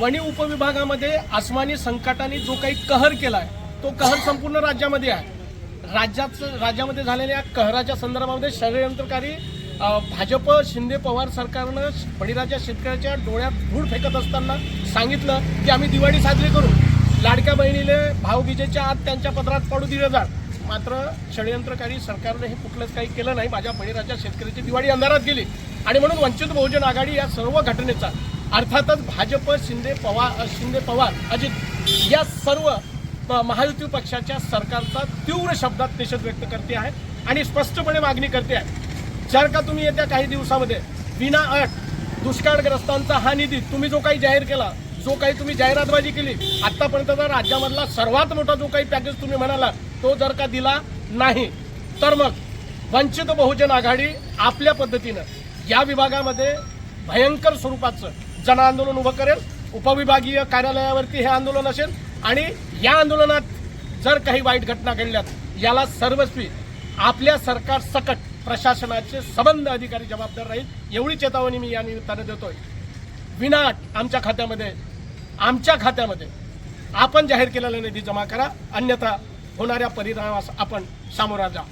वणी उपविभागामध्ये आसमानी संकटाने जो काही कहर केला आहे तो कहर संपूर्ण राज्यामध्ये आहे. राज्याचं राज्यामध्ये झालेल्या कहराच्या संदर्भामध्ये षडयंत्रकारी भाजप शिंदे पवार सरकारनं बळीराजा शेतकऱ्याच्या डोळ्यात धूळ फेकत असताना सांगितलं की आम्ही दिवाळी साजरी करू. लाडक्या बहिणीले भाऊबीजेच्या आत त्यांच्या पदरात पडू दिलं जात. मात्र षडयंत्रकारी सरकारनं हे कुठलंच काही केलं नाही. माझ्या बळीराजा शेतकऱ्याची दिवाळी अंधारात गेली. आणि म्हणून वंचित बहुजन आघाडी या सर्व घटनेचा अर्थातच भाजप शिंदे पवार शिंदे पवार अजित या सर्व प- महायुती पक्षाच्या सरकारचा तीव्र शब्दात निषेध व्यक्त करते आहे आणि स्पष्टपणे मागणी करते आहे. जर का तुम्ही येत्या काही दिवसामध्ये विना अट दुष्काळग्रस्तांचा हा निधी तुम्ही जो काही जाहीर केला जो काही तुम्ही जाहिरातबाजी केली आतापर्यंतचा राज्यामधला सर्वात मोठा जो काही पॅकेज तुम्ही म्हणाला तो जर का दिला नाही तर मग वंचित बहुजन आघाडी आपल्या पद्धतीनं या विभागामध्ये भयंकर स्वरूपाचं जन आंदोलन उभं करेल. उपविभागीय कार्यालयावरती हे आंदोलन असेल. आणि या आंदोलनात जर काही वाईट घटना घडल्यात याला सर्वस्वी आपल्या सरकार सकट प्रशासनाचे संबंध अधिकारी जबाबदार राहील एवढी चेतावणी मी या निमित्ताने देतोय. विनाट आमच्या खात्यामध्ये आमच्या खात्यामध्ये आपण जाहीर केलेला निधी जमा करा. अन्यथा होणाऱ्या परिणामास आपण सामोरा जा.